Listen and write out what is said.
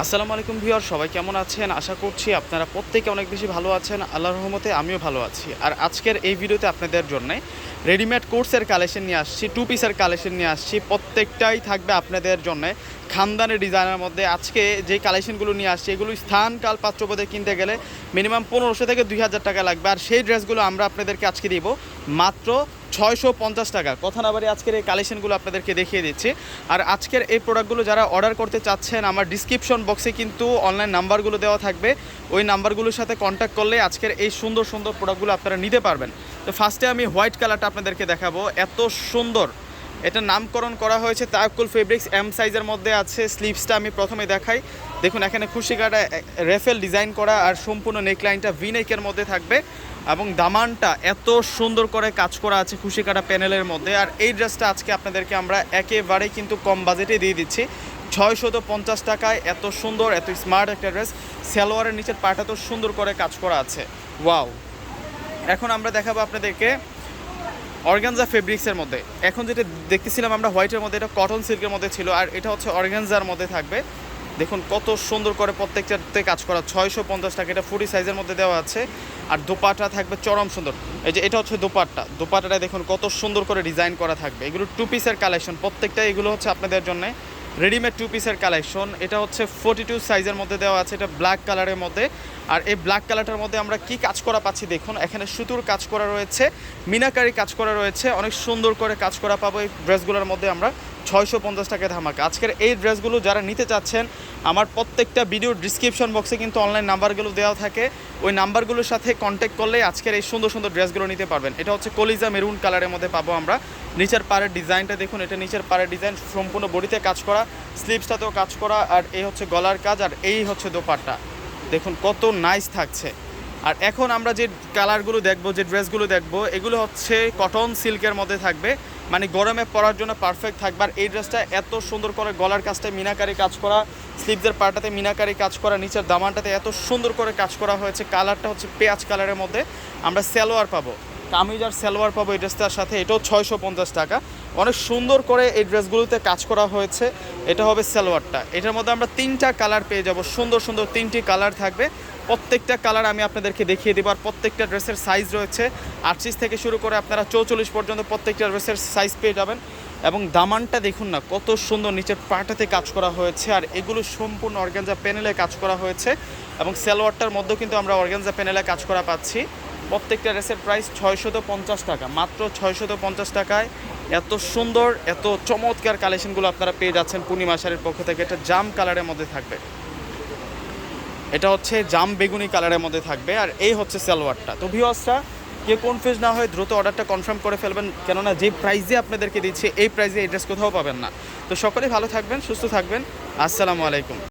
আসসালামু আলাইকুম ভিউয়ার, সবাই কেমন আছেন? আশা করছি আপনারা প্রত্যেকে অনেক বেশি ভালো আছেন। আল্লাহ রহমতে আমিও ভালো আছি। আর আজকের এই ভিডিওতে আপনাদের জন্যে রেডিমেড কোর্সের কালেকশন নিয়ে আসছি টু পিসের কালেকশন নিয়ে আসছি। প্রত্যেকটাই থাকবে আপনাদের জন্য খানদানের ডিজাইনের মধ্যে আজকে যে কালেকশনগুলো নিয়ে আসছি, এগুলো স্থান কাল পাত্রপদে কিনতে গেলে মিনিমাম পনেরোশো থেকে দুই হাজার টাকা লাগবে। আর সেই ড্রেসগুলো আমরা আপনাদেরকে আজকে দিব মাত্র ছয়শো পঞ্চাশ টাকা। কথা না বাড়ি আজকের এই কালেকশনগুলো আপনাদেরকে দেখিয়ে দিচ্ছি। আর আজকের এই প্রোডাক্টগুলো যারা অর্ডার করতে চাচ্ছেন, আমার ডিসক্রিপশন বক্সে কিন্তু অনলাইন নাম্বারগুলো দেওয়া থাকবে। ওই নাম্বারগুলোর সাথে কন্ট্যাক্ট করলে আজকের এই সুন্দর সুন্দর প্রোডাক্টগুলো আপনারা নিতে পারবেন। তো ফার্স্টে আমি হোয়াইট কালারটা আপনাদেরকে দেখাবো। এত সুন্দর এটা নামকরণ করা হয়েছে তায়াক্কুল ফেব্রিক্স এম সাইজের মধ্যে আছে স্লিভসটা আমি প্রথমে দেখাই। দেখুন, এখানে খুশি কাটা রেফেল ডিজাইন করা আর সম্পূর্ণ নেকলাইনটা ভি নেকের মধ্যে থাকবে এবং দামানটা এত সুন্দর করে কাজ করা আছে খুশি কাটা প্যানেলের মধ্যে। আর এই ড্রেসটা আজকে আপনাদেরকে আমরা একেবারেই কিন্তু কম বাজেটে দিয়ে দিচ্ছি। ছয়শত পঞ্চাশ টাকায়, এত সুন্দর, এত স্মার্ট একটা ড্রেস। সালোয়ারের নিচের পাটা তো সুন্দর করে কাজ করা আছে। ওয়াও! এখন আমরা দেখাবো আপনাদেরকে অর্গানজা ফেব্রিক্সের মধ্যে। এখন যেটা দেখতেছিলাম আমরা হোয়াইটের মধ্যে, এটা কটন সিল্কের মধ্যে ছিল, আর এটা হচ্ছে অর্গানজার মধ্যে থাকবে। দেখুন কত সুন্দর করে প্রত্যেকটাতে কাজ করা, ছয়শো পঞ্চাশ টাকা, এটা ফুটি সাইজের মধ্যে দেওয়া আছে, আর দোপাটা থাকবে চরম সুন্দর। এই যে এটা হচ্ছে দোপাট্টা দোপাটাটা দেখুন কত সুন্দর করে ডিজাইন করা থাকবে। এগুলো টু পিসের কালেকশন প্রত্যেকটা এগুলো হচ্ছে আপনাদের জন্য। রেডিমেড টু পিসের কালেকশন এটা হচ্ছে ফোর্টি টু সাইজের মধ্যে দেওয়া আছে, এটা ব্ল্যাক কালারের মধ্যে। আর এই ব্ল্যাক কালারটার মধ্যে আমরা কি কাজ করা পাচ্ছি দেখুন, এখানে সুতুর কাজ করা রয়েছে, মিনাকারি কাজ করা রয়েছে, অনেক সুন্দর করে কাজ করা পাবো এই ড্রেসগুলোর মধ্যে আমরা। ছয়শো পঞ্চাশ টাকা ধামাকা। আজকের এই ড্রেসগুলো যারা নিতে চাচ্ছেন, আমার প্রত্যেকটা ভিডিওর ডিসক্রিপশন বক্সে কিন্তু অনলাইন নাম্বারগুলো দেওয়া থাকে। ওই নাম্বারগুলোর সাথে কন্ট্যাক্ট করলে আজকের এই সুন্দর সুন্দর ড্রেসগুলো নিতে পারবেন। এটা হচ্ছে কলিজা মেরুন কালারের মধ্যে পাবো আমরা। নিচের পাড়ের ডিজাইনটা দেখুন, এটা নিচের পাড়ের ডিজাইন, সম্পূর্ণ বডিতে কাজ করা স্লিভসটাতেও কাজ করা, আর এই হচ্ছে গলার কাজ, আর এই হচ্ছে দোপাট্টা। দেখুন কত নাইস থাকছে। আর এখন আমরা যে কালারগুলো দেখব, যে ড্রেসগুলো দেখব, এগুলো হচ্ছে কটন সিল্কের মধ্যে থাকবে। মানে গরমে পরার জন্য পারফেক্ট থাকবে আর এই ড্রেসটা এত সুন্দর করে গলার কাজটা মিনাকারি কাজ করা স্লিপদের পাটাতে মিনাকারি কাজ করা, নিচের দামানটাতে এত সুন্দর করে কাজ করা হয়েছে। কালারটা হচ্ছে পেঁয়াজ কালারের মধ্যে। আমরা সালোয়ার পাবো। কামিজ আর সালোয়ার পাবো এই ড্রেসটার সাথে। এটাও ছয়শো পঞ্চাশ টাকা। অনেক সুন্দর করে এই ড্রেসগুলোতে কাজ করা হয়েছে। এটা হবে সালোয়ারটা। এটার মধ্যে আমরা তিনটা কালার পেয়ে যাব। সুন্দর সুন্দর তিনটি কালার থাকবে। প্রত্যেকটা কালার আমি আপনাদেরকে দেখিয়ে দেবো, আর প্রত্যেকটা ড্রেসের সাইজ রয়েছে। আটত্রিশ থেকে শুরু করে আপনারা চৌচল্লিশ পর্যন্ত প্রত্যেকটা ড্রেসের সাইজ পেয়ে যাবেন। এবং দামানটা দেখুন না, কত সুন্দর নিচের পাটাতে কাজ করা হয়েছে, আর এগুলো সম্পূর্ণ অর্গানজা প্যানেলে কাজ করা হয়েছে। এবং সালোয়ারটার মধ্যেও কিন্তু আমরা অর্গানজা প্যানেলে কাজ করা পাচ্ছি। প্রত্যেকটা ড্রেসের প্রাইস ছয়শত পঞ্চাশ টাকা, মাত্র ছয়শত পঞ্চাশ টাকায়। এত সুন্দর, এত চমৎকার কালেকশনগুলো আপনারা পেয়ে যাচ্ছেন পূর্ণিমা শাড়ির পক্ষ থেকে, এটা জাম কালারের মধ্যে থাকবে। এটা হচ্ছে জাম বেগুনি কালারের মধ্যে থাকবে, আর এই হচ্ছে সালোয়ারটা। তো ভিওয়াসটা কেউ কনফিউজ না হয় দ্রুত অর্ডারটা কনফার্ম করে ফেলবেন, কেননা যে প্রাইজে আপনাদেরকে দিচ্ছে, এই প্রাইজে এই কোথাও পাবেন না। তো সকলেই ভালো থাকবেন, সুস্থ থাকবেন। আসসালামু আলাইকুম।